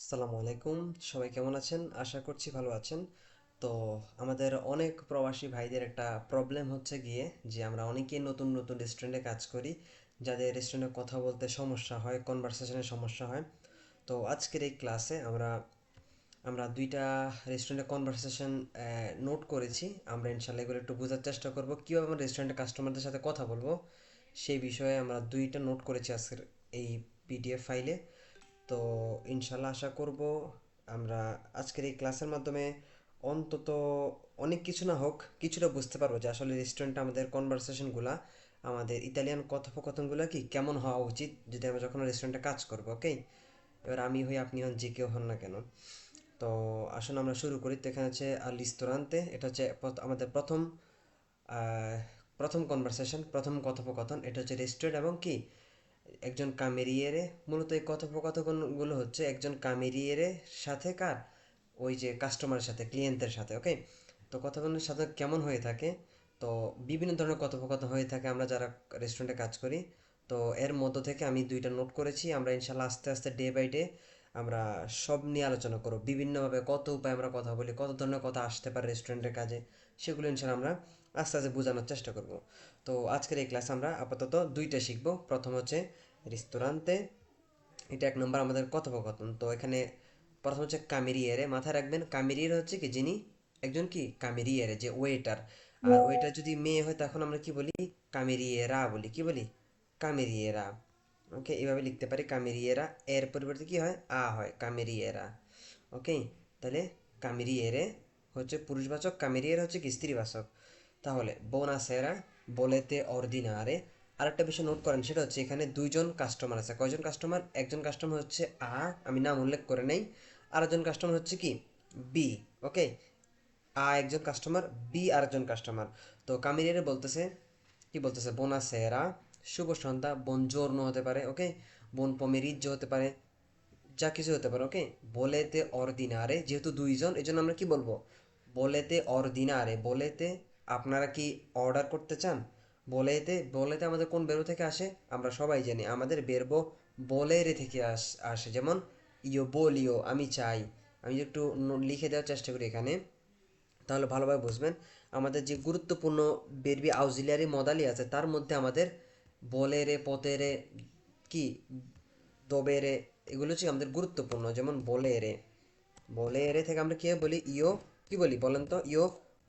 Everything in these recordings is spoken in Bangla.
আসসালামু আলাইকুম। সবাই কেমন আছেন? আশা করছি ভালো আছেন। তো আমাদের অনেক প্রবাসী ভাইদের একটা প্রবলেম হচ্ছে গিয়ে যে আমরা অনেকেই নতুন নতুন রেস্টুরেন্টে কাজ করি। যাদের রেস্টুরেন্টে কথা বলতে সমস্যা হয় কনভারসেশনে সমস্যা হয়। তো আজকের এই ক্লাসে আমরা আমরা দুইটা রেস্টুরেন্টে কনভারসেশন নোট করেছি। আমরা ইনশাল্লাহ এগুলো একটু বোঝার চেষ্টা করব। কীভাবে আমরা রেস্টুরেন্টের কাস্টমারদের সাথে কথা বলব, সেই বিষয়ে আমরা দুইটা নোট করেছি আজকের এই পিডিএফ ফাইলে তো ইনশাল্লাহ আশা করব আমরা আজকের এই ক্লাসের মাধ্যমে অন্তত অনেক কিছু না হোক, কিছুটা বুঝতে পারব যে আসলে রেস্টুরেন্টে আমাদের কনভারসেশনগুলা আমাদের ইতালিয়ান কথোপকথনগুলো কি কেমন হওয়া উচিত যদি আমরা যখন রেস্টুরেন্টে কাজ করব ওকে এবার আমি হই, আপনি হন, যে কেউ হন না কেন? তো আসুন আমরা শুরু করি। তো এখানে হচ্ছে আল রিস্তোরান্তে এটা হচ্ছে আমাদের প্রথম প্রথম কনভারসেশন প্রথম কথোপকথন, এটা হচ্ছে রেস্টুরেন্ট এবং কি? একজন কামেরিয়েরে মূলত এই কথোপকথনগুলো হচ্ছে একজন কামেরিয়েরে সাথে কার? ওই যে কাস্টমারের সাথে ক্লিয়েন্টের সাথে ওকে তো কথোপকথনের সাথে কেমন হয়ে থাকে? তো বিভিন্ন ধরনের কথোপকথন হয়ে থাকে আমরা যারা রেস্টুরেন্টে কাজ করি। তো এর মধ্য থেকে আমি দুইটা নোট করেছি, আমরা ইনশাল্লাহ আস্তে আস্তে ডে বাই ডে আমরা সব নিয়ে আলোচনা করব। বিভিন্নভাবে কত উপায়ে আমরা কথা বলি, কত ধরনের কথা আসতে পারে রেস্টুরেন্টের কাজে, সেগুলো ইনশাল্লাহ আমরা আস্তে আস্তে বোঝানোর চেষ্টা করব। তো আজকের এই ক্লাস আমরা আপাতত দুইটা শিখব। প্রথম হচ্ছে রেস্তোরাঁতে এটা এক নম্বর আমাদের কথোপকথন। তো এখানে প্রথম হচ্ছে কামেরিয়ারে। মাথায় রাখবেন কামেরিয়ার হচ্ছে কি যিনি একজন কি? কামেরিয়ারে যে ওয়েটার আর ওয়েটার যদি মেয়ে হয় তখন আমরা কি বলি? কামেরিয়েরা বলি। কি বলি? কামেরিয়েরা। ওকে এভাবে লিখতে পারি। কামেরিয়েরা। এর পরিবর্তে কি হয়? আ হয়। কামেরিয়েরা। ওকে তাহলে কামেরিয়েরে হচ্ছে পুরুষবাচক কামেরিয়ের হচ্ছে কি? স্ত্রীবাচক। তাহলে বোনাসেরা বলেতে অর্দিনারে আরেকটা বিষয় নোট করেন, সেটা হচ্ছে এখানে দুইজন কাস্টমার আছে। কয়জন কাস্টমার একজন কাস্টমার হচ্ছে আ, আমি নাম উল্লেখ করে নেই। আরেকজন কাস্টমার হচ্ছে কি? বি ওকে আ, একজন কাস্টমার বি, আরেকজন কাস্টমার তো কামিরিয়ারে বলতেছে, কি বলতেছে? বোনা সেরা শুভ সন্ধ্যা বনজোর্নো হতে পারে ওকে বোন পমেরিজ্জো হতে পারে, যা কিছু হতে পারে ওকে বলেতে অর্দিনারে যেহেতু দুইজন এই জন্য আমরা কি বলব? বলেতে অর্দিনারে বলেতে আপনারা কি অর্ডার করতে চান? বলেতে বলেতে আমাদের কোন বেরো থেকে আসে? আমরা সবাই জানি, আমাদের বেরবো বলেরে থেকে আস, আসে। যেমন, ইয়ো বলিও আমি চাই। আমি একটু লিখে দেওয়ার চেষ্টা করি এখানে, তাহলে ভালোভাবে বুঝবেন। আমাদের যে গুরুত্বপূর্ণ বেরবি আউজিলিয়ারি মদালি আছে, তার মধ্যে আমাদের বলেরে পতেরে কি দবেরে এগুলো হচ্ছে আমাদের গুরুত্বপূর্ণ। যেমন বলেরে বলেরে থেকে আমরা কি বলি? ইয়ো, কি বলি বলেন তো? ইয়ো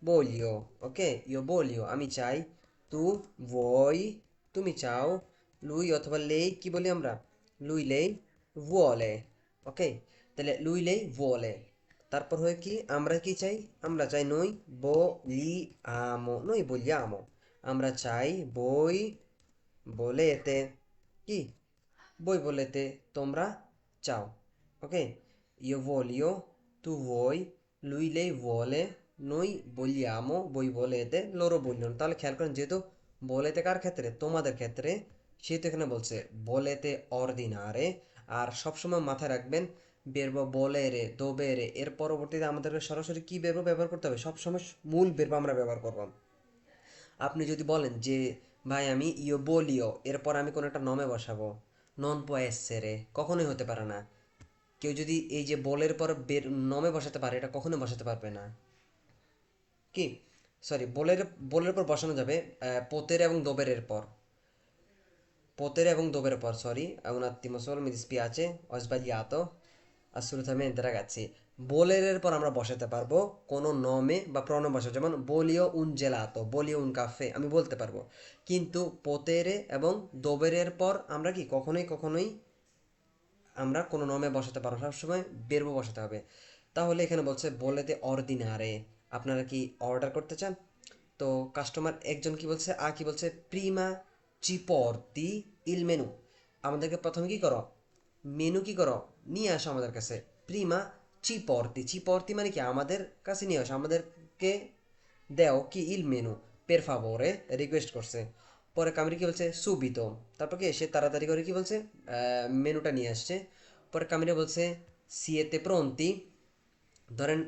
বলিও ওকে ইয়ো বলিও আমি চাই তু ভই তুমি চাও লুই অথবা লেই কি বলি আমরা লুই লেই vuole ওকে তাহলে লুই লেই vuole. তারপর হয়ে কি আমরা কি চাই আমরা চাই নই বলি আমো নই বলিয়ামো আমরা চাই বই বলেতে কি বই বলেতে তোমরা চাও ওকে io voglio tu vuoi, lui lei vuole. Noi vogliamo, voi volete, loro vogliono. তাহলে খেয়াল করেন যেহেতু বলেতে কার ক্ষেত্রে তোমাদের ক্ষেত্রে সেহেতু এখানে বলছে বলেতে অর্দিনারে আর সবসময় মাথায় রাখবেন বেরবো বলেরে দোবেরে এর পরবর্তীতে আমাদেরকে সরাসরি কি বেরবো ব্যবহার করতে হবে সবসময় মূল বেরবো আমরা ব্যবহার করব আপনি যদি বলেন যে ভাই আমি ইয়ো বলিও এরপর আমি কোনো একটা নমে বসাবো নন পয়েসেরে কখনোই হতে পারে না কেউ যদি এই যে বলের পর বের নমে বসাতে পারে এটা কখনো বসাতে পারবে না কি? সরি বোলের বোলের পর বসানো যাবে পোতের এবং দোবেরের পর। potere এবং দোবের পর sorry un attimo solo mi dispiace ho sbagliato assolutamente ragazzi বোলের পর আমরা বসাতে পারব কোনো নমে বা প্রণম বসা যেমন বলিও উন জেলাতো বলিও উন কাফে, আমি বলতে পারব। কিন্তু পোতেরে এবং দোবেরের পর আমরা কি কখনোই কখনোই আমরা কোনো নমে বসাতে পারব সবসময় বেরবো বসাতে হবে। তাহলে এখানে বলছে বলেতে অর্দিনারে। আপনারা কি অর্ডার করতে চান? তো কাস্টমার একজন কি বলছে? আর কি বলছে? প্রিমা চিপর্তি ইল মেনু আমাদেরকে প্রথমে কি করো? মেনু কি করো? নিয়ে আসো আমাদের কাছে। প্রিমা চিপর্তি চিপর্তি মানে কি? আমাদের কাছে নিয়ে আসো। আমাদেরকে দেও কি? ইল মেনু পের ফাভোরে রিকোয়েস্ট করছে। পরে কামরি কি বলছে? সুবিত তারপর কি? সে তাড়াতাড়ি করে কি বলছে? মেনুটা নিয়ে আসছে। পরে কামরি বলছে সিয়েতে প্রন্তি ধরেন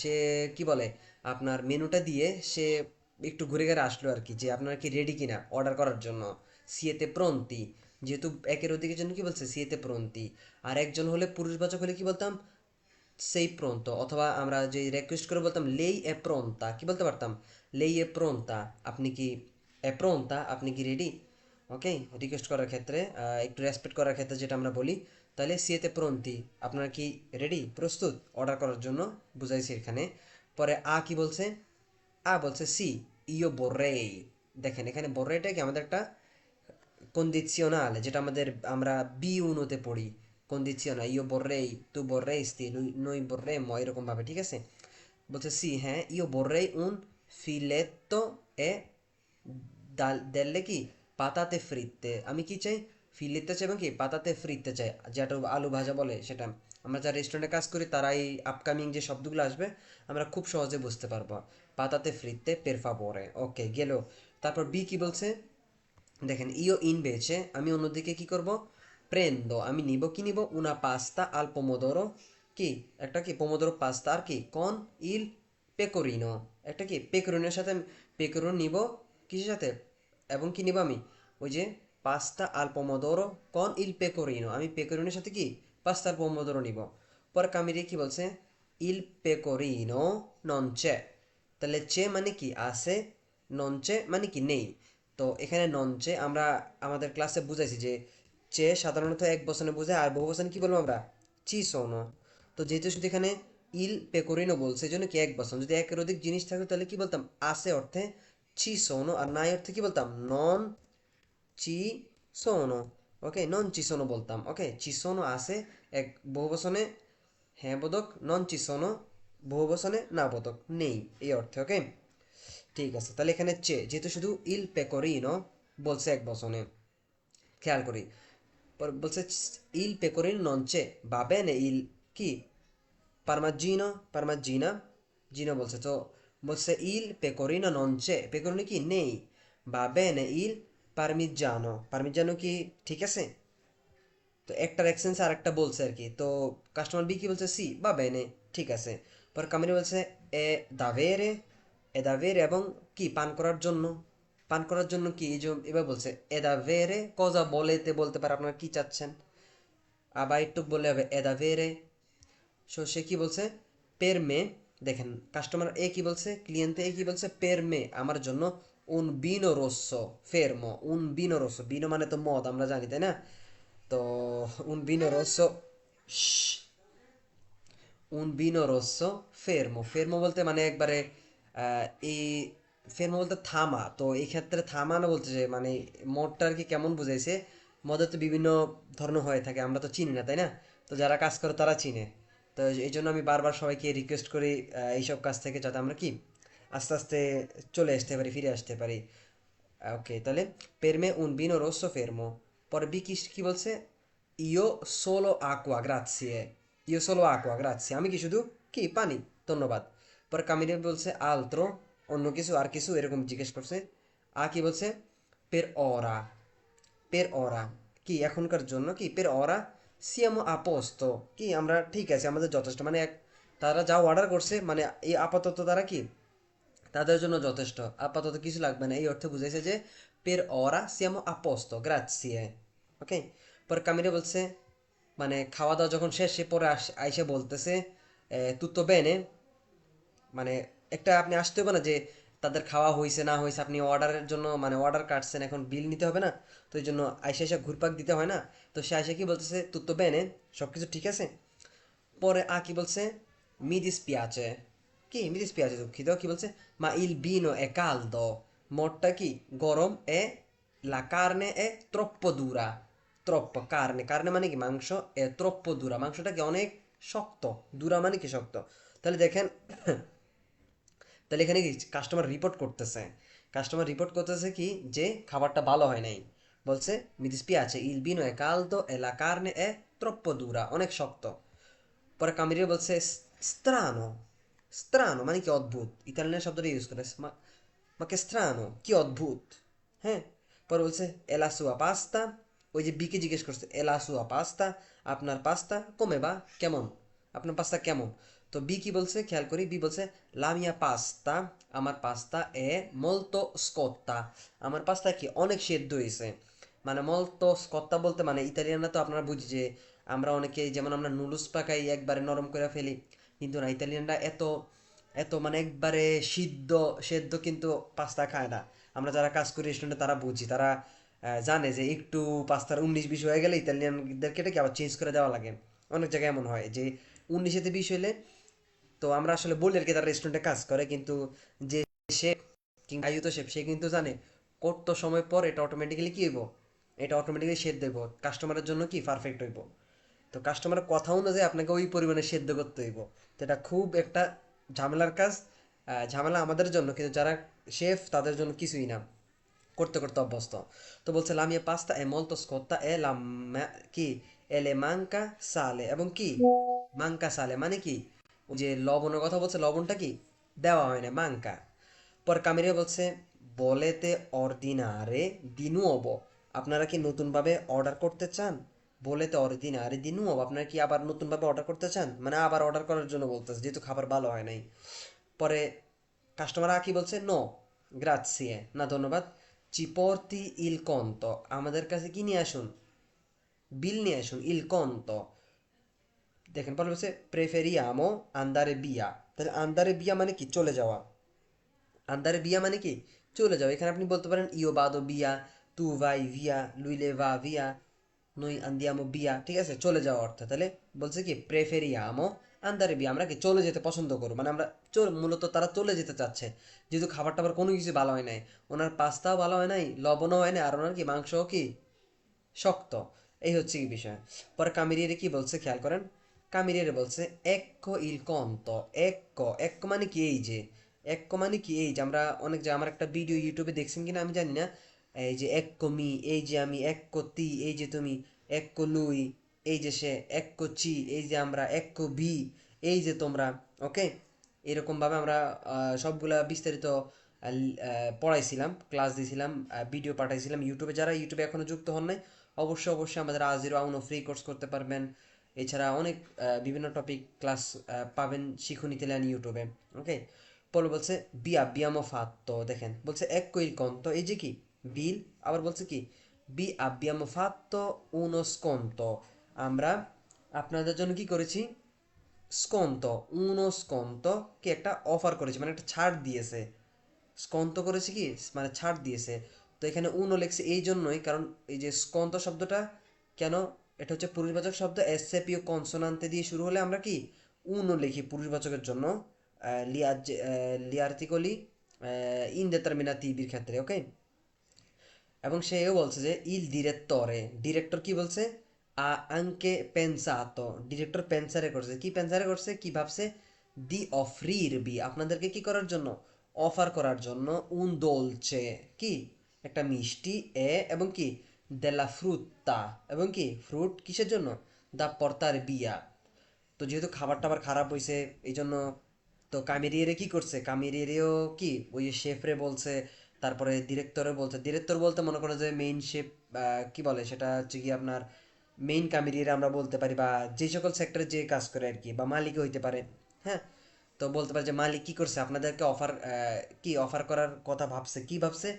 সে কি বলে? আপনার মেনুটা দিয়ে সে একটু ঘুরে ঘুরে আসলো আর কি যে আপনারা কি রেডি কিনা অর্ডার করার জন্য। সিয়েতে প্রন্তি, যেহেতু একের অধিকের জন্য কি বলছে? সিয়েতে প্রন্তি। আর একজন হলে পুরুষবাচক হলে কি বলতাম? সেই প্রন্তো, অথবা আমরা যে রিকোয়েস্ট করে বলতাম, লেই এ প্রন্তা। কি বলতে পারতাম? লেই এ প্রন্তা। আপনি কি এ প্রন্তা? আপনি কি রেডি ওকে রিকোয়েস্ট করার ক্ষেত্রে একটু রেসপেক্ট করার ক্ষেত্রে যেটা আমরা বলি, তাহলে সিয়েতে প্রন্তি। আপনারা কি রেডি প্রস্তুত? অর্ডার করার জন্য বুঝাইছি এখানে। পরে আ কি বলছে? আ বলছে সি। ইও বোর্রেই দেখেন, এখানে বোর্রেটা কি আমাদের একটা কন্ডিশনাল যেটা আমাদের আমরা বি উনোতে পড়ি। কন্ডিশনাল ইও vorrei tu vorresti lui noi vorremmo এরকম ভাবে, ঠিক আছে? বলছে সি হ্যাঁ ইও vorrei উন filetto এ ডাল- delle কি? পাতাতে ফ্রিতে আমি কি চাই? ফিলেতে চাই এবং কি? পাতাতে ফ্রিতে চাই, যেটা আলু ভাজা বলে সেটা। আমরা যারা রেস্টুরেন্টে কাজ করি তারা এই আপকামিং যে শব্দগুলো আসবে, আমরা খুব সহজে বুঝতে পারব। পাতাতে ফ্রিতে পেরফা পরে। ওকে গেল। তারপর বি কি বলছে? দেখেন ইও ইনভেচে আমি অন্যদিকে কি করব? প্রেন্দো আমি নিব কি নিব? উনা পাস্তা আল পোমোদোরো কি? একটা কি? পোমোদোরো পাস্তা আর কি? কন ইল পেকোরিনো একটা কি? পেকোরিনোর সাথে পেকোরিনো নিব কিসের সাথে? এবং কি নিব আমি? ওই যে পাস্তা আল পোমোদোরো কন ইল পেকোরিনো আমি পেকোরিনোর সাথে কি? পাস্তা আল পোমোদোরো নিব। পরে কামিরি কি বলছে, ইল পেকোরিনো নন চে তাহলে চে মানে কি? আছে নঞ্চে মানে কি? নেই। তো এখানে নঞ্চে আমরা আমাদের ক্লাসে বুঝাইছি যে, চে সাধারণত এক বচনে বোঝায় আর বহু বচনে কি বলব আমরা? চি সোনো তো যেহেতু শুধু এখানে ইল পেকোরিনো বলছে, এই জন্য কি এক বচন? যদি একের অধিক জিনিস থাকতো তাহলে কি বলতাম? আসে অর্থে চি সোনো আর নাই অর্থে কি বলতাম? নন চি সোনো ওকে নন চি সোনো বলতাম ওকে চি সোনো আসে এক বহু বচনে হ্যাঁ বোধক নন চি সোনো বহু বচনে না বোধক নেই এই অর্থে ওকে ঠিক আছে তাহলে এখানে চে যেহেতু শুধু ইল পেকোরিনো বলছে এক বচনে খেয়াল করি বলছে ইল পেকোরিনো নন চে bene il কি পারমাজিনো পারমাজিনা জিনো বলছে তো বলছে ইল পেকোরিনো নন চে পেকোরিনো কি নেই va bene parmigiano পারমিজানো কি ঠিক আছে? তো একটার এক্সেন্স আর একটা বলছে আর কি। তো কাস্টমার বি কি বলছে? সি বা বেনে ঠিক আছে। পর কামিনী বলছে, এ দাভেরে এ দাভেরে এবং কি, পান করার জন্য? পান করার জন্য কি? এই যে এবার বলছে, এ দাভেরে কজা বলেতে বলতে পারে, আপনারা কি চাচ্ছেন? আবার একটু বললে হবে, এ দাভেরে সো সে কি বলছে? পের মে, দেখেন কাস্টমার এ কি বলছে? ক্লিয়েন্টে এ কি বলছে? পের মে, আমার জন্য উন বিনো রোসো ফেরমো উন বিনো রোসো বিনো মানে তো মদ আমরা জানি তাই না তো vino rosso shh, un vino rosso fermo fermo বলতে মানে একবারে এই ফেরমো বলতে থামা তো এই ক্ষেত্রে থামা না বলতে যে মানে মদটা আর কি কেমন বুঝাইছে মদের তো বিভিন্ন ধরনের হয়ে থাকে আমরা তো চিনি না তাই না তো যারা কাজ করে তারা চিনে তো এই জন্য আমি বারবার সবাইকে রিকোয়েস্ট করি এইসব কাজ থেকে যাতে আমরা কি আস্তে আস্তে চলে আসতে পারি ফিরে আসতে পারি ওকে তাহলে পেরমে উন বিনো রোসো ফেরমো পরে বি কি কি বলছে ইও সোলো আকুয়া গ্রাzie ইও সোলো আকুয়া গ্রাzie আমি কি শুধু কি পানি ধন্যবাদ পরে কামিনে বলছে আলত্রো অন্য কিছু আর কিছু এরকম জিজ্ঞেস করছে আ কি বলছে পের অরা পের অরা কি এখনকার জন্য কি পের অরা সিয়ামো আপোস্ত কি আমরা ঠিক আছে আমাদের যথেষ্ট মানে এক তারা যা অর্ডার করছে মানে এই আপাতত তারা কি তাদের জন্য যথেষ্ট। আপাতত কিছু লাগবে না। এই অর্থে বুঝাইছে যে পের অরা সিয়ামো আপোস্ত গ্রাzie ওকে পরে কামিরে বলছে মানে খাওয়া দাওয়া যখন শেষ, সে পরে আইসে বলতেছে তুতো বেনে মানে একটা আপনি আসতে হবে না যে, তাদের খাওয়া হয়েছে না হয়েছে আপনি অর্ডারের জন্য মানে অর্ডার কাটছেন, এখন বিল নিতে হবে না, তো এই জন্য আইসা আইসা ঘুরপাক দিতে হয় না। তো সে আইসা কি বলতেছে তুতো বেনে সব কিছু ঠিক আছে? পরে আ কি বলছে মি dispiace কি মি dispiace দুঃখিত, কি বলছে? মা il vino è caldo মদটা কি? গরম এ la carne è troppo dura troppo carne carne মানে কি? মাংস এ troppo dura মাংসটা কি অনেক শক্ত? দুরা মানে কি শক্ত? তাহলে দেখেন, তাহলে এখানে কি কাস্টমার রিপোর্ট করতেছে? কাস্টমার রিপোর্ট করতেছে কি? যে খাবারটা ভালো হয় নাই। বলছে mi dispiace il vino è caldo e la carne এ troppo dura অনেক শক্ত। পরে কামিরিয়া বলছে স্ত্রানো। স্ত্রানো মানে কি অদ্ভুত ইতালিয়ান শব্দটা ইউজ করে মাকে স্ত্রানো কি অদ্ভুত হ্যাঁ পরে বলছে এলা সুয়া পাস্তা ওই যে বিকে জিজ্ঞেস করছে এলা সুয়া পাস্তা আপনার পাস্তা কমে বা কেমন আপনার পাস্তা কেমন তো বি কি বলছে খেয়াল করি বি বলছে লামিয়া পাস্তা আমার পাস্তা এ মলতো স্কোত্তা আমার পাস্তা কি অনেক সেদ্ধ হয়েছে মানে মলতো স্কোত্তা বলতে মানে ইতালিয়ানরা তো আপনারা বুঝি যে আমরা অনেকে যেমন আমরা নুডলস পাকাই একবারে নরম করে ফেলি কিন্তু না, ইতালিয়ানরা এত এত মানে একবারে সিদ্ধ, সেদ্ধ কিন্তু পাস্তা খায় না। আমরা যারা কাজ করি রেস্টুরেন্টে তারা বুঝি। তারা জানে যে একটু পাস্তার উনিশ, বিশ হয়ে গেলে ইতালিয়ানদেরকে এটাকে আবার চেঞ্জ করে দেওয়া লাগে? অনেক জায়গায় এমন হয় যে উনিশেতে বিশ হইলে তো আমরা আসলে বলি আর কি তারা রেস্টুরেন্টে কাজ করে, কিন্তু যে শেফ কিংবা আয়ুত শেফ সে কিন্তু জানে কত সময় পর এটা অটোমেটিক্যালি কি হইব? এটা অটোমেটিক্যালি সেদ্ধ হইব। কাস্টমারের জন্য কি পারফেক্ট হইব? তো কাস্টমারের কথা অনুযায়ী আপনাকে ওই পরিমাণে সেদ্ধ করতে হইব। তো এটা খুব একটা ঝামেলার কাজ ঝামেলা আমাদের জন্য, কিন্তু যারা শেফ তাদের জন্য কিছুই না, করতে করতে অভ্যস্ত। তো বলছে mia pasta è molto scotta e la কি? এলে মাংকা সালে এবং কি? মাঙ্কা সালে মানে কি? যে লবণের কথা বলছে, লবণটা কি? দেওয়া হয় না, মাংকা। পর কামিরিয়া বলছে, বলেতে অর্দিনারে অব আপনারা কি নতুনভাবে অর্ডার করতে চান? বলেতে অর্দিনারে দিনুওবো আপনার কি আবার নতুনভাবে অর্ডার করতে চান? মানে আবার অর্ডার করার জন্য বলতেছে, যেহেতু খাবার ভালো হয় নাই। পরে কাস্টমার কি বলছে নো গ্রাৎসিয়ে না ধন্যবাদ। চিপর্তি ইলকন্ত আমাদের কাছে কি নিয়ে আসুন? বিল নিয়ে আসুন ইলকন্ত দেখেন, পরে বলছে প্রেফেরিয়ামো আন্দারে বিয়া তাহলে আন্দারে বিয়া মানে কি? চলে যাওয়া। আন্দারে বিয়া মানে কি? চলে যাওয়া। এখানে আপনি বলতে পারেন ইও বাদো বিয়া তু ভাই ভিয়া লুইলে ভা ভিয়া নই আন্দিয়ামো বিয়া ঠিক আছে, চলে যাওয়া অর্থ। তাহলে বলছে কি, প্রেফেরিয়ামো আন্দারে বিয়া আমরা কি চলে যেতে পছন্দ করব? মানে আমরা মূলত তারা চলে যেতে চাচ্ছে। যেহেতু খাবার টাবার কোনো কিছু ভালো হয় নাই। ওনার পাস্তাও ভালো হয় নাই, লবণও হয় নাই, আর ওনার কি, মাংসও কি শক্ত। এই হচ্ছে কি বিষয়। পরে কামিরিয়ারে কি বলছে, খেয়াল করেন? কামিরিয়ারে বলছে এক্কো ইল কন্ত এক্কো এক্কো মানে কি এই যে? এক্কো মানে কি এই যে? আমরা অনেক যে, আমার একটা ভিডিও ইউটিউবে দেখছেন কিনা আমি জানি না। এই যে এক্কো মি এই যে আমি এক্কো তি এই যে তুমি এক্কো লুই এই যে সে এক্কো চি এই যে আমরা এক্কো বি এই যে তোমরা ওকে এরকমভাবে আমরা সবগুলা বিস্তারিত পড়াইছিলাম ক্লাস দিয়েছিলাম ভিডিও পাঠাইছিলাম ইউটিউবে যারা ইউটিউবে এখনও যুক্ত হন নাই, অবশ্যই অবশ্যই আমাদের আজিরো আউনো ফ্রি কোর্স করতে পারবেন। এছাড়া অনেক বিভিন্ন টপিক ক্লাস পাবেন শিখুন ইতালিয়ান ইউটিউবে ওকে পরে বলছে, বিয়া বিয়াম বিয়ামো ফাত্তো দেখেন, বলছে, এক কইল তো এই যে কি? বিল, আবার বলছে কি? বি আব্বিয়ামো ফাত্তো উনো স্কন্ত আমরা আপনাদের জন্য কি করেছি? স্কন্ত উনো স্কন্ত কি একটা অফার করেছে মানে একটা ছাড় দিয়েছে। স্কন্ত করেছে কি? মানে ছাড় দিয়েছে। তো এখানে উনো লেখছে এই জন্যই, কারণ এই যে স্কন্ত শব্দটা, কেন? এটা হচ্ছে পুরুষবাচক শব্দ। এস এসএপিও কনসোনান্তে দিয়ে শুরু হলে আমরা কি? উনো লিখি পুরুষবাচকের জন্য লিয়ার্টিকলি ইনডেটারমিনাতিভির ক্ষেত্রে ওকে এবং সেও বলছে যে ইল ডিরেক্টরে ডিরেক্টর কি বলছে? আ আঙ্কে পেনসাতো ডিরেক্টর পেনসারে করছে। কি পেনসারে করছে? কি ভাবছে? দি অফরির বি আপনাদেরকে কি করার জন্য? অফার করার জন্য উন দোলছে কি? একটা মিষ্টি, এ, এবং কি? দেলা ফ্রুত্তা এবং কি? ফ্রুট কিসের জন্য? দা পর্তার বিয়া তো যেহেতু খাবার টাবার খারাপ হয়েছে এই জন্য তো কামেরিয়ারে কি করছে? কামেরিয়ারেও কি? ওই যে শেফরে বলছে তারপরে ডিরেক্টরে বলছে ডিরেক্টর বলতে মনে করো যে মেইন শেফ কি বলে সেটা হচ্ছে কি আপনার মেইন কামেরিয়ারে আমরা বলতে পারি, বা যে সকল সেক্টরে যে কাজ করে আর কি, বা মালিকও হইতে পারে হ্যাঁ? তো বলতে পারে যে মালিক কি করছে? আপনাদেরকে অফার কি অফার করার কথা ভাবছে? কি ভাবছে?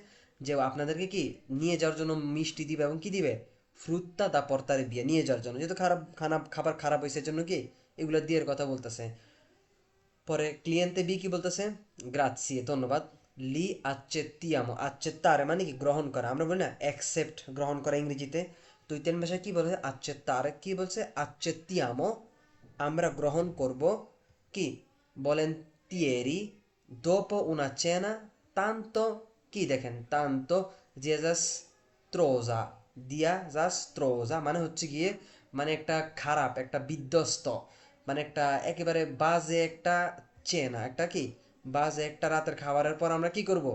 যে আপনাদেরকে কি নিয়ে যাওয়ার জন্য মিষ্টি দিবে এবং কি দিবে? ফ্রুটটা দা পর্তারে বিয়ে, নিয়ে যাওয়ার জন্য। যেহেতু খারাপ, খানা, খাবার খারাপ হয়েছে জন্য কি এগুলো দিয়ে কথা বলতেছে। পরে ক্লিয়েন্তে বি কি বলতেছে? গ্রাৎসিয়ে ধন্যবাদ। লি আচ্চেত্তিয়ামো আচ্চেত্তারে মানে কি গ্রহণ করা। আমরা বলি না অ্যাকসেপ্ট গ্রহণ করা ইংরেজিতে। তো ইতালিয়ান ভাষায় কী বলছে? আচ্চেত্তারে কি বলছে? আচ্চেত্তিয়ামো আমরা গ্রহণ করব কি? বলেন তিয়েরি dopo una cena tanto কি দেখেন? tanto diasastrosa diasastrosa মানে হচ্ছে গিয়ে মানে একটা খারাপ, একটা বিধ্বস্ত। মানে একটা একেবারে বাজে একটা চেনা। একটা কি? বাজে একটা রাতের খাবারের পর আমরা কি করব?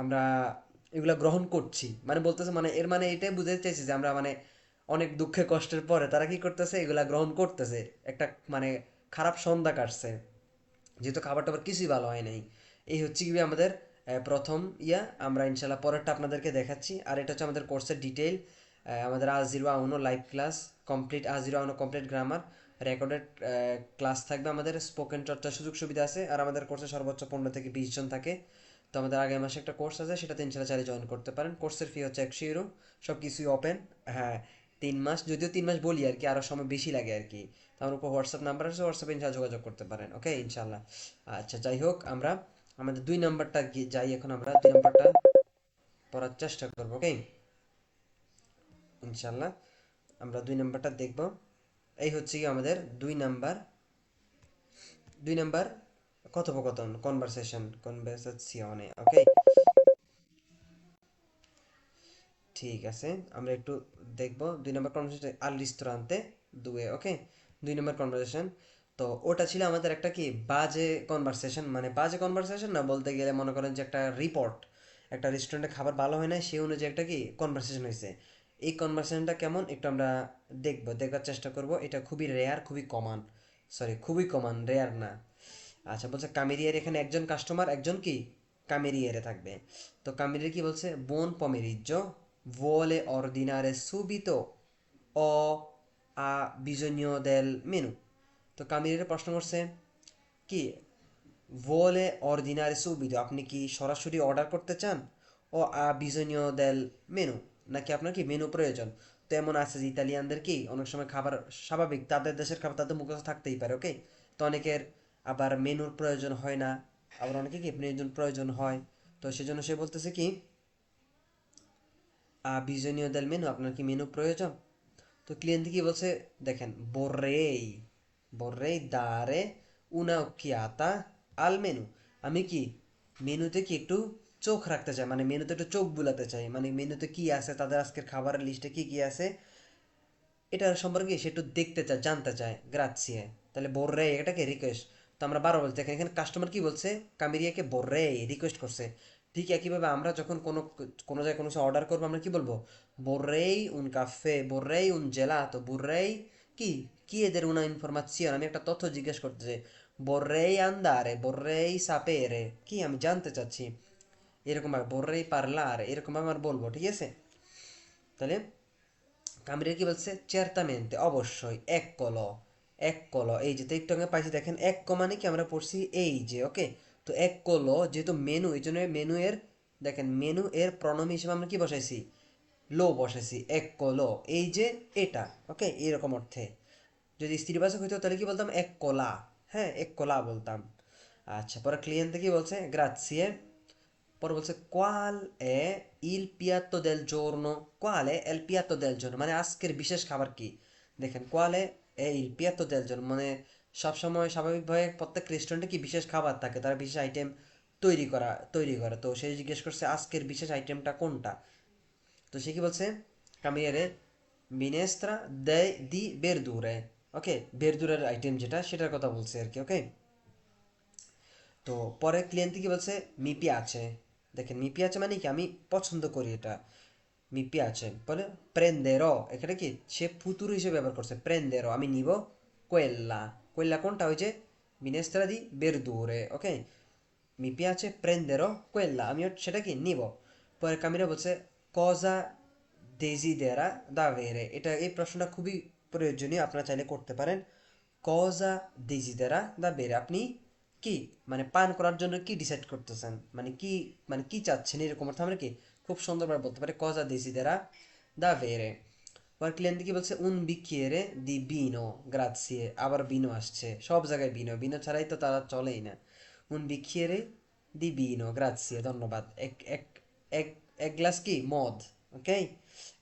আমরা এগুলা গ্রহণ করছি। মানে বলতেছে মানে এর মানে এটাই বুঝাতে চাইছি যে আমরা মানে অনেক দুঃখে কষ্টের পরে তারা কি করতেছে? এগুলা গ্রহণ করতেছে। একটা মানে খারাপ সন্ধ্যা কাটছে। যেহেতু খাবার টাবার কিছুই ভালো হয় নাই। এই হচ্ছে কি আমাদের প্রথম ইয়া। আমরা ইনশাল্লাহ পরেরটা আপনাদেরকে দেখাচ্ছি। আর এটা হচ্ছে আমাদের কোর্সের ডিটেইল আমাদের আজ জিরো আউনো লাইভ ক্লাস কমপ্লিট আজ জিরো আউনো কমপ্লিট গ্রামার রেকর্ডেড ক্লাস থাকবে। আমাদের স্পোকেন চর্চার সুযোগ সুবিধা আছে আর আমাদের কোর্সে সর্বোচ্চ পনেরো থেকে বিশ জন থাকে। তো আমাদের আগের মাসে একটা কোর্স আছে, সেটাতে ইনশাল্লাহ চালিয়ে জয়েন করতে পারেন। কোর্সের ফি হচ্ছে একশো ইউরো সব কিছুই ওপেন হ্যাঁ তিন মাস, যদিও তিন মাস বলি আর কি আরও সময় বেশি লাগে আর কি। তো আমার উপর হোয়াটসঅ্যাপ নাম্বার আছে, হোয়াটসঅ্যাপে ইনশাল্লাহ যোগাযোগ করতে পারেন ওকে ইনশাল্লাহ। আচ্ছা যাই হোক, আমরা আমাদের দুই নাম্বারটা যাই এখন আমরা। দুই নাম্বারটা পড়ার চেষ্টা করব ওকে ইনশাল্লাহ, আমরা দুই নাম্বারটা দেখব। এই হচ্ছে কি আমাদের দুই নাম্বার দুই নাম্বার কথোপকথন কনভারসেশন কনভারসেশনে ওকে ঠিক আছে, আমরা একটু দেখব দুই নম্বর কনভারসেশন আল রিস্তোরান্তে দুয়ে ওকে দুই নম্বর কনভারসেশন তো ওটা ছিল আমাদের একটা কি বাজে কনভারসেশন মানে বাজে কনভারসেশন না বলতে গেলে মনে করেন যে একটা রিপোর্ট একটা রেস্টুরেন্টে খাবার ভালো হয় না সেই অনুযায়ী একটা কি কনভারসেশন হয়েছে। এই কনভারসেশনটা কেমন একটু আমরা দেখব, দেখার চেষ্টা করব। এটা খুবই রেয়ার খুবই কমন সরি খুবই কমন রেয়ার না। আচ্ছা বলছে কামেরিয়ার এখানে একজন কাস্টমার একজন কি? কামেরিয়ারে থাকবে। তো কামেরিয়ার কি বলছে? বোন পমেরিজ্জো, vuole ordinare subito o ha bisogno del menù তো কামিরের প্রশ্ন করছে, কি? vuole ordinare subito? আপনি কি সরাসরি অর্ডার করতে চান? ও আ bisogno del menù নাকি আপনার কি মেনু প্রয়োজন? তো এমন আছে যে ইতালিয়ানদের কি অনেক সময় খাবার স্বাভাবিক, তাদের দেশের খাবার তাদের মুখস্থ থাকতেই পারে ওকে তো অনেকের আবার মেনুর প্রয়োজন হয় না, আবার অনেকে কি মেনুর প্রয়োজন হয়? তো সেজন্য সে বলতেছে কি বিজনীয় দেল মেনু আপনার কি মেনু প্রয়োজন? তো ক্লিয়েন্ট কি বলছে, দেখেন বোর্রেই বোর্রেই দারে উনা occhiata আল মেনু আমি কি মেনুতে কি একটু চোখ রাখতে চাই মানে মেনুতে একটু চোখ বুলাতে চাই মানে মেনুতে কি আছে, তাদের আজকের খাবারের লিস্টে কি কি আছে এটার সম্পর্কে সে একটু দেখতে চায়, জানতে চায় গ্রাছিয়ে তাহলে বোর্রে এটাকে রিকোয়েস্ট তো আমরা বারো বলছি, দেখেন এখানে কাস্টমার কি বলছে? কামেরিয়াকে বোর্রে রিকোয়েস্ট করছে। ঠিক একইভাবে আমরা যখন কোনো কোনো জায়গায় কোনো কিছু অর্ডার করব, আমরা কি বলব? বোর্রেই উন কাফে বোর্রেই উন জেলাতো বোর্রেই কি? কি এদের উনা ইনফরমাজিয়ন আমি একটা তথ্য জিজ্ঞেস করতে চাই বোর্রেই আন্দারে, বোর্রেই সাপেরে, কি আমি জানতে চাচ্ছি? এরকম ভাবে বোর্রেই পারলারে এরকম ভাবে আমার বলব ঠিক আছে তাহলে কামরিয়া কি বলছে চেরতামেন্তে অবশ্যই এক কল এক কল এই যে তো একটু আগে পাইছি দেখেন এক ক মানে কি আমরা পড়ছি এই যে ওকে তো এক কল যেহেতু মেনু এই জন্য মেনু এর দেখেন মেনু এর প্রণম হিসেবে আমরা কি বসাইছি লো বসাইছি এক কল এই যে এটা ওকে এরকম অর্থে যদি স্ত্রীবাচক হইতো তাহলে কি বলতাম এক কলা হ্যাঁ এক কলা বলতাম আচ্ছা পরে ক্লিয়েন্ট কি বলছে গ্রাzie পরে বলছে কোয়াল এ ইল পিয়াত্তো দেল জোর্নো কোয়াল এল পিয়াত্তো দেল জোর্নো মানে আজকের বিশেষ খাবার কি দেখেন কোয়াল এ ইল পিয়াত্তো দেল জোর্নো মানে সবসময় স্বাভাবিকভাবে প্রত্যেক রেস্টুরেন্টে কি বিশেষ খাবার থাকে? তারা বিশেষ আইটেম তৈরি করা, তৈরি করে। তো সে জিজ্ঞেস করছে, আজকের বিশেষ আইটেমটা কোনটা? তো সে কি বলছে? কামিয়ারে মিনেস্ত্রা দে দি বেরদুরে ওকে বেরদুরের আইটেম যেটা, সেটার কথা বলছে আর কি ওকে তো পরে ক্লিয়েন্ট কি বলছে? মিপি আছে দেখেন মিপি আছে মানে কি? আমি পছন্দ করি এটা। মিপি আছে পরে প্রেন্দেরো, এখানে কি? সে ফুতুর হিসেবে ব্যবহার করছে, প্রেন্দেরো। আমি নিব কোয়েল্লা। কোয়েল্লা কোনটা? হয়েছে মিনেস্ত্রা দি বেরদুরে, ওকে? মিপি আছে প্রেন্দেরো, কোয়েল্লা। আমি সেটা কি? নিব। পরে কামিরা বলছে, কজা দেজিদেরা দাভেরে এটা, এই প্রশ্নটা খুবই প্রয়োজনীয়, আপনারা চাইলে করতে পারেন। কজা দেজিদেরা দাভেরে আপনি কি? মানে পান করার জন্য কি ডিসাইড করতেছেন? মানে কি মানে কি চাচ্ছেন? এরকম অর্থ আমরা কি খুব সুন্দরভাবে বলতে পারি, কজা দেজিদেরা দাভেরে পর ক্লিয়েন্ট কি বলছে, উন বিকিয়েরে দি বিনো গ্রাছিয়ে আবার বিনো আসছে। সব জায়গায় বিনো বিনো ছাড়াই তো তারা চলেই না। উন বিকিয়েরে দি বিনো গ্রাছিয়ে ধন্যবাদ। এক এক এক এক গ্লাস কি? মদ ওকে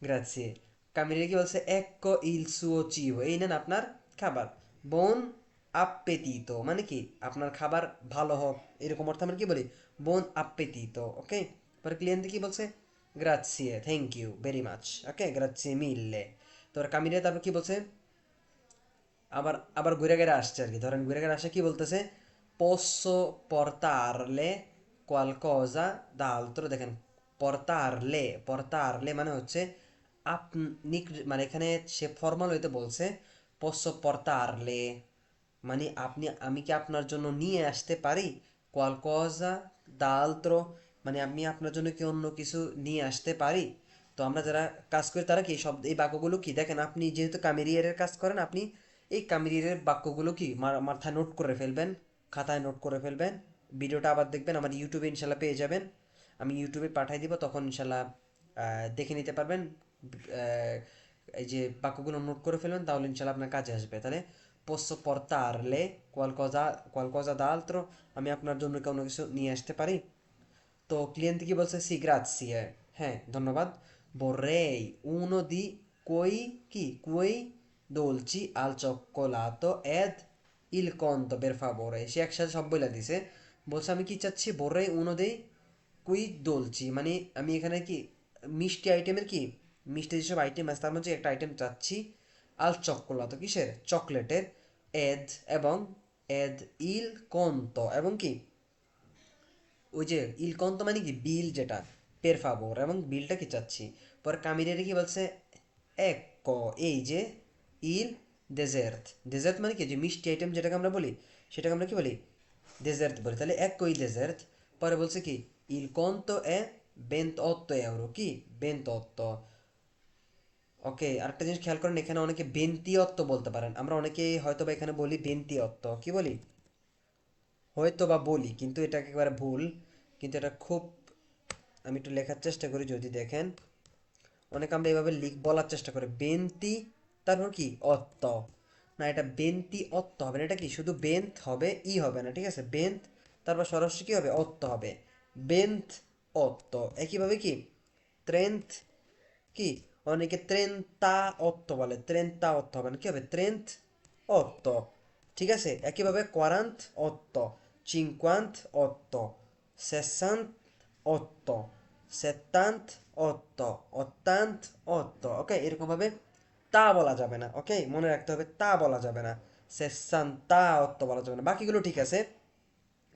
গ্রাzie কামিরে কি বলছে এক্কো ইল সুও চিভো এই নেন আপনার খাবার। বোন আপেতিতো মানে কি? আপনার খাবার ভালো হোক, এরকম অর্থ আমরা কি বলি? বোন আপেতিতো, ওকে? পরে ক্লিয়েন্ট কি বলছে? গ্রাzie thank you very much okay? গ্রাzie মিললে তোর কামিরে তারপর কি বলছে? আবার আবার ঘুরে গেড়ে আসছে আর কি। ধরেন ঘুরে গেড়ে আসে কি বলতেছে? Posso portarle qualcosa d'altro দেখেন, portarle portarle মানে হচ্ছে আপনি মানে এখানে সে ফর্মাল হইতে বলছে, posso portarle মানে আপনি, আমি কি আপনার জন্য নিয়ে আসতে পারি? qualcosa d'altro মানে আমি আপনার জন্য কি অন্য কিছু নিয়ে আসতে পারি? তো আমরা যারা কাজ করি, তারা কি সব এই বাক্যগুলো কি? দেখেন, আপনি যেহেতু কামেরিয়ারের কাজ করেন, আপনি এই কামেরিয়ারের বাক্যগুলো কি মাথায় নোট করে ফেলবেন, খাতায় নোট করে ফেলবেন, ভিডিওটা আবার দেখবেন, আমার ইউটিউবে ইনশাল্লাহ পেয়ে যাবেন। আমি ইউটিউবে পাঠিয়ে দিব, তখন ইনশাল্লাহ দেখে নিতে পারবেন এই যে বাক্যগুলো নোট করে ফেলবেন, তাহলে ইনশাল্লাহ আপনার কাজে আসবে। তাহলে posso portarle qualcosa qualcosa d'altro? আমি আপনার জন্য কোনো কিছু নিয়ে আসতে পারি? তো ক্লিয়েন্ট কি বলছে? সি হ্যাঁ ধন্যবাদ। Vorrei uno di quei কি quei dolci al cioccolato ed il conto, per favore. সে একসাথে সব বলে দিছে। বলছে, আমি কি চাচ্ছি? Vorrei uno dei quei dolci. মানে আমি এখানে কি, মিষ্টি আইটেমের কি? মিষ্টি যেসব আইটেম আছে, তার মধ্যে একটা আইটেম চাচ্ছি। আল চকোলাতো কিসের? চকলেটের। এদ এবং এদ ইল কন্ত এবং কি? ওই যে ইল কন্ত মানে কি? বিল যেটা পের ফাভোর এবং বিলটা কি চাচ্ছি? পরে কামিরের কি বলছে? এক ক এই যে ইল ডেজার্ট ডেজার্ট মানে কি? যে মিষ্টি আইটেম যেটাকে আমরা বলি, সেটাকে আমরা কি বলি? ডেজার্ট বলি। তাহলে এক কই ডেজার্ট পরে বলছে কি? ইল কন্ত এ বেন্ত অত্ত এউরো কি? বেন্ত অত্ত ওকে, আরেকটা জিনিস খেয়াল করেন, এখানে অনেকে বেন্তি অত্ত বলতে পারেন। আমরা অনেকে হয়তো বা এখানে বলি বেন্তি অত্ত কি বলি? হয়তো বা বলি, কিন্তু এটা একেবারে ভুল। কিন্তু এটা খুব, আমি একটু লেখার চেষ্টা করি যদি দেখেন। অনেকে আমরা এভাবে লিখ, বলার চেষ্টা করি। বেন্তি, তারপর কি? অত্ত। না, এটা বেন্তি অত্ত হবে না। এটা কি? শুধু বেন্থ হবে, ই হবে না, ঠিক আছে? বেন্থ, তারপর সরাসরি কি হবে? অত্ত হবে। বেন্থ, অত্ত। একইভাবে কি? ত্রেন্থ, কি? অনেকে ত্রেন্তা অত্ত বলে ত্রেন্তা অত্ত হবে কি হবে? ত্রেন্থ অত্ত ঠিক আছে? একইভাবে কোয়ারান্থ অত্ত চিনকোয়ান্থ অত্ত সেসান্থ অত্ত সেতান্থ অত্ত অত্যান্থ অত্ত ওকে এরকমভাবে তা বলা যাবে না ওকে মনে রাখতে হবে, তা বলা যাবে না সেসান্তা অত্ত বলা যাবে না। বাকিগুলো ঠিক আছে।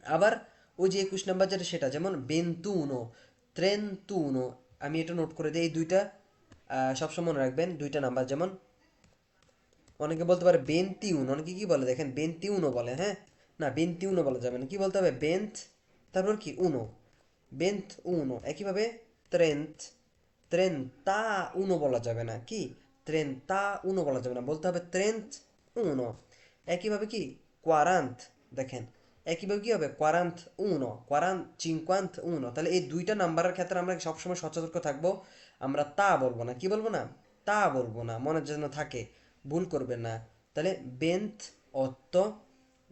আবার ওই যে একুশ নাম্বার যেটা, সেটা যেমন বেন্তুনো ত্রেন্তুনো আমি এটা নোট করে দিই, এই দুইটা সবসময় মনে রাখবেন দুইটা নাম্বার, যেমন অনেকে বলতে পারে বেন্তি উনো অনেকে কি বলে দেখেন? বেন্তি উনো বলে হ্যাঁ? না বেন্তি উনো বলা যাবে না। কি বলতে হবে? বেন্থ, তারপর কি? উনো। বেন্থ উনো একইভাবে ত্রেন্থ ত্রেন্তা উনো বলা যাবে না। কি? ত্রেন্তা উনো বলা যাবে না। বলতে হবে ত্রেন্থ উনো একইভাবে কি? কোয়ারান্থ, দেখেন। একইভাবে কি হবে? কোয়ারান্থ উনো কোয়ারান চিনকোয়ান্থ উনো তাহলে এই দুইটা নাম্বারের ক্ষেত্রে আমরা সবসময় সচেতন থাকব? আমরা তা বলব না। কি বলব না? তা বলব না। মনের যেন থাকে, ভুল করবেন না। তাহলে বেন্থ অত্ত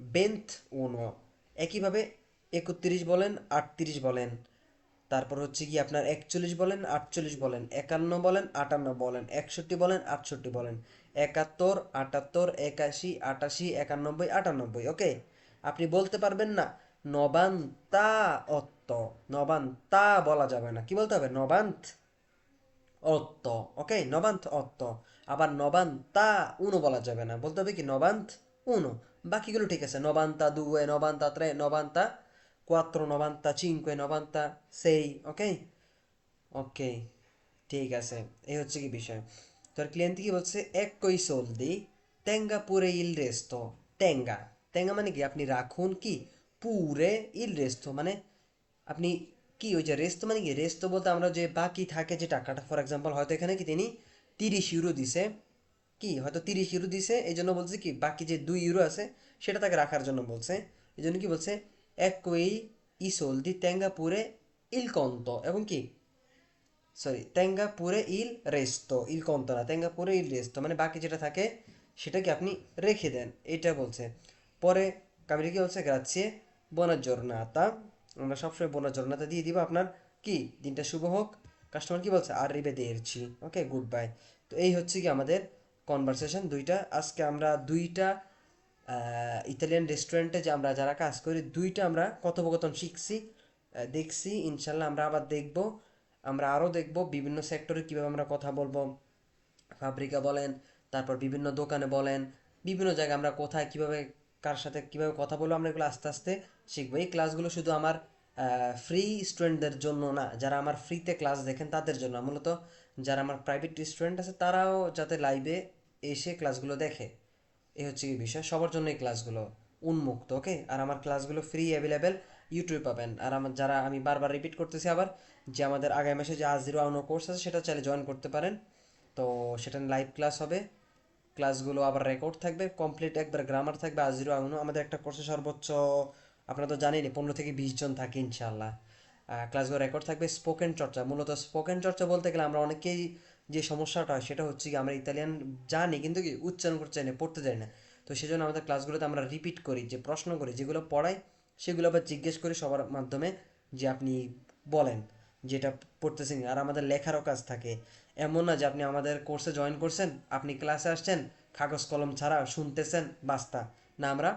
বেন্থ উনো। একইভাবে একত্রিশ বলেন, আটত্রিশ বলেন। তারপর হচ্ছে কি আপনার একচল্লিশ বলেন, আটচল্লিশ বলেন। একান্ন বলেন, আটান্ন বলেন। একষট্টি বলেন, আটষট্টি বলেন। একাত্তর, আটাত্তর, একাশি, আটাশি, একানব্বই, আটানব্বই, ওকে? আপনি বলতে পারবেন না, নবান্তা অত্ত। নবান্তা বলা যাবে না। কি বলতে হবে? নবান্ত। অত্ত ওকে নবান্ত অত্ত আবার নবান্তা উনো বলা যাবে না। বলতে হবে কি, নবান্ত উনো। বাকিগুলো ঠিক আছে। নবান্তা দুয়ে, নবান্তা ত্রে, নবান্তা quattro নবান্তা cinque নবান্তা সেই ওকে ওকে ঠিক আছে। এই হচ্ছে কি বিষয়। তোর ক্লিয়েন্ট কি বলছে, একই soldi tenga pure il resto tenga tenga মানে কি? আপনি রাখুন কি? পুরে ইল রেস্তো মানে আপনি কি ওই যে রেস্তো মানে কি? রেস্তো বলতে আমরা যে বাকি থাকে যে টাকাটা ফর এক্সাম্পল হয়তো এখানে কি তিনি তিরিশ ইউরো দিছে, কি? হয়তো তিরিশ ইউরো দিছে এই জন্য বলছে কি, বাকি যে দুই ইউরো আছে, সেটা তাকে রাখার জন্য বলছে। এই জন্য কি বলছে, একই ই soldi tenga pure il এবং কি? সরি তেঙ্গা পুরে ইল রেস্ত, ইল কন্ত না তেঙ্গা পুরে ইল রেস্ত মানে বাকি যেটা থাকে, সেটাকে আপনি রেখে দেন, এটা বলছে। পরে কামিরি কি বলছে গ্রাzie বোনার জর্নাতা আমরা সবসময় বোনার জর্নাতা দিয়ে দিব আপনার কি? দিনটা শুভ হোক। কাস্টমার কি বলছে? আর রিবে দিয়েছি ওকে গুড বাই তো এই হচ্ছে কি আমাদের কনভারসেশন দুইটা। আজকে আমরা দুইটা ইতালিয়ান রেস্টুরেন্টে যে আমরা যারা কাজ করি, দুইটা আমরা কথোপকথন শিখছি দেখছি। ইনশাল্লাহ আমরা আবার দেখব। আমরা আরও দেখব বিভিন্ন সেক্টরে কীভাবে আমরা কথা বলব। ফাব্রিকা বলেন, তারপর বিভিন্ন দোকানে বলেন, বিভিন্ন জায়গায় আমরা কোথায় কীভাবে কার সাথে কীভাবে কথা বলব আমরা এগুলো আস্তে আস্তে শিখব। এই ক্লাসগুলো শুধু আমার ফ্রি স্টুডেন্টদের জন্য না, যারা আমার ফ্রিতে ক্লাস দেখেন তাদের জন্য। মূলত যারা আমার প্রাইভেট স্টুডেন্ট আছে তারাও যাতে লাইভে এসে ক্লাসগুলো দেখে। এই হচ্ছে কি বিষয়। সবার জন্য এই ক্লাসগুলো উন্মুক্ত ওকে আর আমার ক্লাসগুলো ফ্রি অ্যাভেলেবেল ইউটিউবে পাবেন। আর আমার যারা আমি বারবার রিপিট করতেছি আবার, যে আমাদের আগামী মাসে যে জিরো আউনো কোর্স আছে সেটা চাইলে জয়েন করতে পারেন। তো সেটা লাইভ ক্লাস হবে। ক্লাসগুলো আবার রেকর্ড থাকবে কমপ্লিট একবার গ্রামার থাকবে, আজিরো জিরো আমাদের একটা কোর্সে সর্বোচ্চ, আপনারা তো জানেনই, পনেরো থেকে বিশ জন থাকে ইনশাল্লাহ ক্লাসগুলো রেকর্ড থাকবে স্পোকেন চর্চা, মূলত স্পোকেন চর্চা বলতে গেলে আমরা অনেকেই যে সমস্যাটা সেটা হচ্ছে কি আমরা ইতালিয়ান জানি, কিন্তু কি উচ্চারণ করতে চাই না, পড়তে চাই না। তো সেজন্য আমাদের ক্লাসগুলোতে আমরা রিপিট করি, যে প্রশ্ন করি, যেগুলো পড়াই, সেগুলো আবার জিজ্ঞেস করি সবার মাধ্যমে, যে আপনি বলেন, যেটা পড়তেছেন। আর আমাদের লেখারও কাজ থাকে। এমন না যে আপনি আমাদের কোর্সে জয়েন করছেন, আপনি ক্লাসে আসছেন, কাগজ কলম ছাড়া শুনতেছেন, বাস্তা। না, আমরা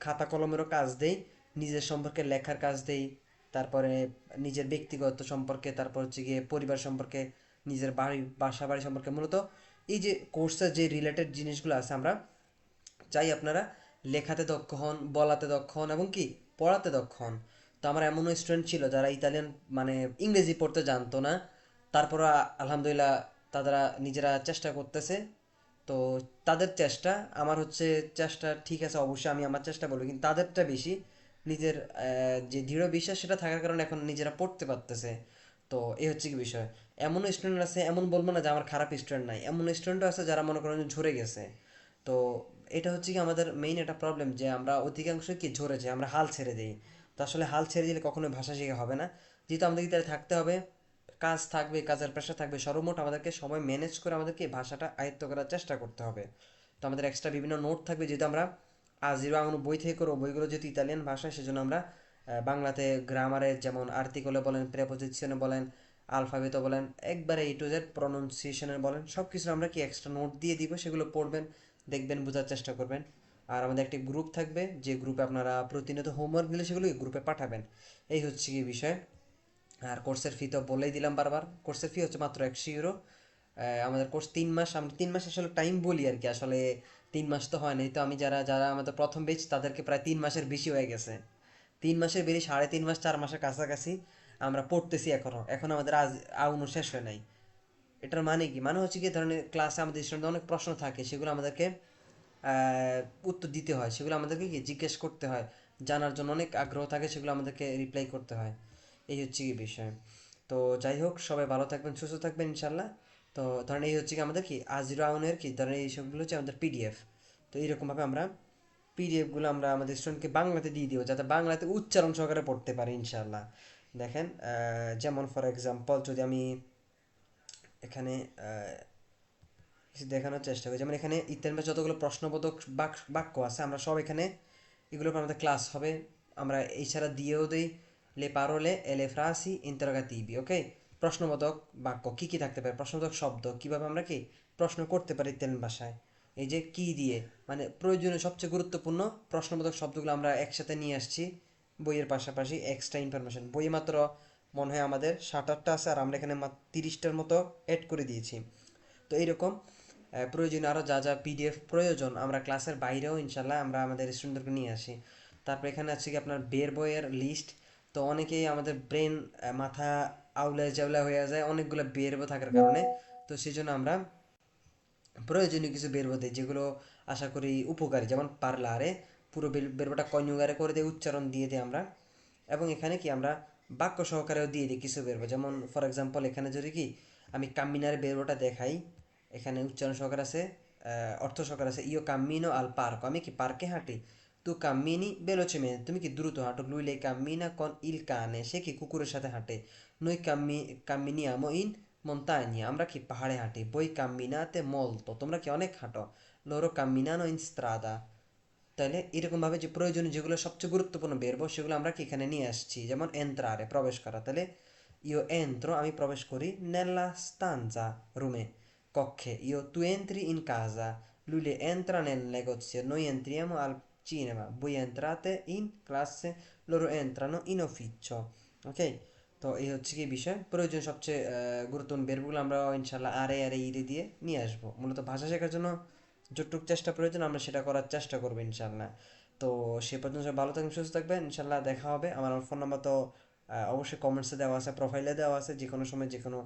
খাতা কলমেরও কাজ দেই, নিজের সম্পর্কে লেখার কাজ দেই, তারপরে নিজের ব্যক্তিগত সম্পর্কে, তারপর হচ্ছে গিয়ে পরিবার সম্পর্কে, নিজের বাড়ি বাসা বাড়ি সম্পর্কে। মূলত এই যে কোর্সের যে রিলেটেড জিনিসগুলো আছে, আমরা চাই আপনারা লেখাতে দক্ষ হন, বলাতে দক্ষ হন, এবং কি, পড়াতে দক্ষ হন। তো আমার এমনও স্টুডেন্ট ছিল যারা ইতালিয়ান মানে ইংরেজি পড়তে জানতো না তারপর আলহামদুলিল্লাহ তারা নিজেরা চেষ্টা করতেছে। তো তাদের চেষ্টা, আমার হচ্ছে চেষ্টা ঠিক আছে, অবশ্যই আমি আমার চেষ্টা বলব, কিন্তু তাদেরটা বেশি। নিজের যে দৃঢ় বিশ্বাস সেটা থাকার কারণে এখন নিজেরা পড়তে পারতেছে। তো এই হচ্ছে কি বিষয়। এমন স্টুডেন্ট আছে, এমন বলব না যে আমার খারাপ স্টুডেন্ট নাই, এমন স্টুডেন্টও আছে যারা মনে করেন ঝরে গেছে। তো এটা হচ্ছে কি আমাদের মেইন একটা প্রবলেম যে আমরা অধিকাংশ কি ঝরে যাই আমরা হাল ছেড়ে দিই। তো আসলে হাল ছেড়ে দিলে কখনোই ভাষা শেখা হবে না। যেহেতু আমাদেরকে তাহলে থাকতে হবে। কাজ থাকবে, কাজের প্রেশার থাকবে, সর্বমোট আমাদেরকে সময় ম্যানেজ করে আমাদেরকে এই ভাষাটা আয়ত্ত করার চেষ্টা করতে হবে। তো আমাদের এক্সট্রা বিভিন্ন নোট থাকবে যেহেতু আমরা আজিরো আঙুনো বই থেকে করব, বইগুলো যেহেতু ইতালিয়ান ভাষায়, সেজন্য আমরা বাংলাতে গ্রামারের যেমন আর্টিকলে বলেন প্রেপোজিশনে বলেন আলফাবেতো বলেন, একবারে এ টু জেড প্রনাউন্সিয়েশনে বলেন সব কিছু আমরা কি এক্সট্রা নোট দিয়ে দিব, সেগুলো পড়বেন, দেখবেন, বোঝার চেষ্টা করবেন। আর আমাদের একটি গ্রুপ থাকবে, যে গ্রুপে আপনারা প্রতিনিয়ত হোমওয়ার্ক দিলে সেগুলো গ্রুপে পাঠাবেন। এই হচ্ছে কি বিষয়। আর কোর্সের ফি তো বলেই দিলাম বারবার। কোর্সের ফি হচ্ছে মাত্র একশো ইউরো আমাদের কোর্স তিন মাস, আমরা তিন মাস আসলে টাইম বলি আর কি। আসলে তিন মাস তো হয় নাই। তো আমি যারা যারা আমাদের প্রথম বেচ তাদেরকে প্রায় তিন মাসের বেশি হয়ে গেছে। তিন মাসের বেশি, সাড়ে তিন মাস, চার মাসের কাছাকাছি আমরা পড়তেছি এখনও এখন আমাদের আজ আউনো শেষ হয় নাই। এটার মানে কি? মানে হচ্ছে কি ধরনের ক্লাসে আমাদের স্টুডেন্টদের অনেক প্রশ্ন থাকে। সেগুলো আমাদেরকে উত্তর দিতে হয়। সেগুলো আমাদেরকে কি? জিজ্ঞেস করতে হয়। জানার জন্য অনেক আগ্রহ থাকে। সেগুলো আমাদেরকে রিপ্লাই করতে হয়। এই হচ্ছে কি বিষয়। তো যাই হোক, সবাই ভালো থাকবেন, সুস্থ থাকবেন ইনশাল্লাহ। তো ধরেন এই হচ্ছে কি আমাদের কি আজিরো আউনের কি, ধরেন এই সবগুলো হচ্ছে আমাদের পিডিএফ তো এইরকমভাবে আমরা পিডিএফগুলো আমরা আমাদের স্টুডেন্টকে বাংলাতে দিয়ে দিব, যাতে বাংলাতে উচ্চারণ সহকারে পড়তে পারে ইনশাল্লাহ। দেখেন যেমন ফর এক্সাম্পল যদি আমি এখানে দেখানোর চেষ্টা করি, যেমন এখানে ইত্যাদি যতগুলো প্রশ্নবোধক বাক- বাক্য আছে, আমরা সব এখানে উপর আমাদের ক্লাস হবে। আমরা এছাড়া দিয়েও দিই। লে পারোলে এলে ফ্রাসি ইন্টারোগাটিভি ওকে প্রশ্নবোধক বাক্য কি কি থাকতে পারে প্রশ্নবোধক শব্দ কীভাবে আমরা কি প্রশ্ন করতে পারি ইতালিয়ান ভাষায় এই যে কি দিয়ে মানে প্রয়োজনীয় সবচেয়ে গুরুত্বপূর্ণ প্রশ্নবোধক শব্দগুলো আমরা একসাথে নিয়ে আসছি বইয়ের পাশাপাশি এক্সট্রা ইনফরমেশন বই মাত্র মনে হয় আমাদের সাত আটটা আছে আর আমরা এখানে তিরিশটার মতো অ্যাড করে দিয়েছি তো এইরকম আহ, প্রয়োজনীয় আরও যা যা পিডিএফ প্রয়োজন আমরা ক্লাসের বাইরেও ইনশাল্লাহ আমরা আমাদের স্টুডেন্টদেরকে নিয়ে আসি তারপর এখানে আছে কি আপনার বের বইয়ের লিস্ট তো অনেকেই আমাদের ব্রেন মাথা আউলা জাউলা হয়ে যায়, অনেকগুলো বের বই থাকার কারণে। তো সেই জন্য আমরা প্রয়োজনীয় কিছু বের দেয় যেগুলো আশা করি উপকারী। যেমন পারলারে পুরো বের- বেরবোটা কন্যুগারে করে দিয়ে উচ্চারণ দিয়ে দিই আমরা। এবং এখানে কি আমরা বাক্য সহকারেও দিয়ে দিই কিছু বেরবো যেমন ফর এক্সাম্পল এখানে যদি কি আমি কামিনার বেরবোটা দেখাই, এখানে উচ্চারণ সহকার আছে অর্থ সহকার আছে ইও কামিনো আল পার্ক। আমি কি পার্কে হাঁটি? তু কামিনি velocemente তুমি কি দ্রুত হাঁটো lei cammina con il cane সে কি কুকুরের সাথে হাঁটে noi cammi camminiamo in montagna আমরা কি পাহাড়ে হাঁটি voi camminate molto তোমরা কি অনেক হাঁটো loro camminano in strada তাহলে এরকমভাবে যে প্রয়োজনীয় যেগুলো সবচেয়ে গুরুত্বপূর্ণ বেরবো সেগুলো আমরা কি এখানে নিয়ে আসছি যেমন এন্ত্রারে প্রবেশ করা তাহলে ইও এন্ত্রো আমি প্রবেশ করি নেলা stanza রুমে কক্ষে ইও tu entri in casa lui le entra nel negozio noi entriamo al cinema, voi entrate in classe, loro entrano in ufficio ওকে তো এই হচ্ছে কি বিষয় প্রয়োজন সবচেয়ে গুরুত্বপূর্ণ বেরগুলো আমরা ইনশাল্লাহ আরে আরে ইরে দিয়ে নিয়ে আসব মূলত ভাষা শেখার জন্য যতটুকু চেষ্টা প্রয়োজন আমরা সেটা করার চেষ্টা করব ইনশাল্লাহ তো সে পর্যন্ত সবাই ভালো থাকবেন সুস্থ থাকবেন ইনশাল্লাহ দেখা হবে। আমার ফোন নাম্বার তো অবশ্যই কমেন্টসে দেওয়া আছে প্রোফাইলে দেওয়া আছে যে কোনো সময় যে কোনো